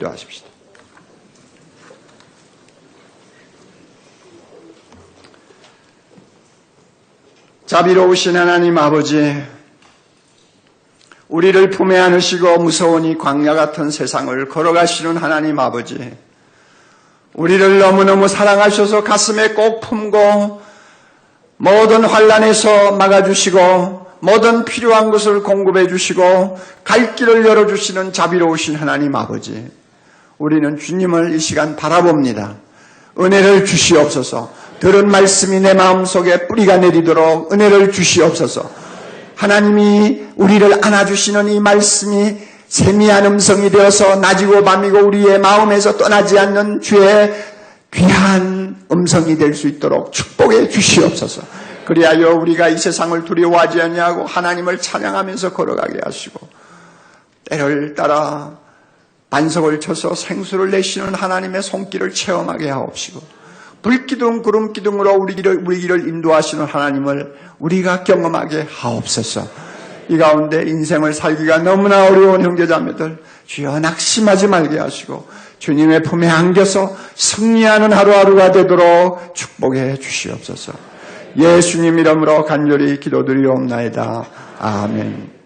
기도하십시다. 자비로우신 하나님 아버지, 우리를 품에 안으시고 무서운 이 광야 같은 세상을 걸어가시는 하나님 아버지, 우리를 너무너무 사랑하셔서 가슴에 꼭 품고 모든 환란에서 막아주시고 모든 필요한 것을 공급해 주시고 갈 길을 열어주시는 자비로우신 하나님 아버지, 우리는 주님을 이 시간 바라봅니다. 은혜를 주시옵소서. 들은 말씀이 내 마음속에 뿌리가 내리도록 은혜를 주시옵소서. 하나님이 우리를 안아주시는 이 말씀이 세미한 음성이 되어서 낮이고 밤이고 우리의 마음에서 떠나지 않는 주의 귀한 음성이 될 수 있도록 축복해 주시옵소서. 그리하여 우리가 이 세상을 두려워하지 않냐고 하나님을 찬양하면서 걸어가게 하시고 때를 따라 반석을 쳐서 생수를 내시는 하나님의 손길을 체험하게 하옵시고 불기둥 구름 기둥으로 우리 길을, 우리 길을 인도하시는 하나님을 우리가 경험하게 하옵소서. 이 가운데 인생을 살기가 너무나 어려운 형제자매들 주여 낙심하지 말게 하시고 주님의 품에 안겨서 승리하는 하루하루가 되도록 축복해 주시옵소서. 예수님 이름으로 간절히 기도드리옵나이다. 아멘.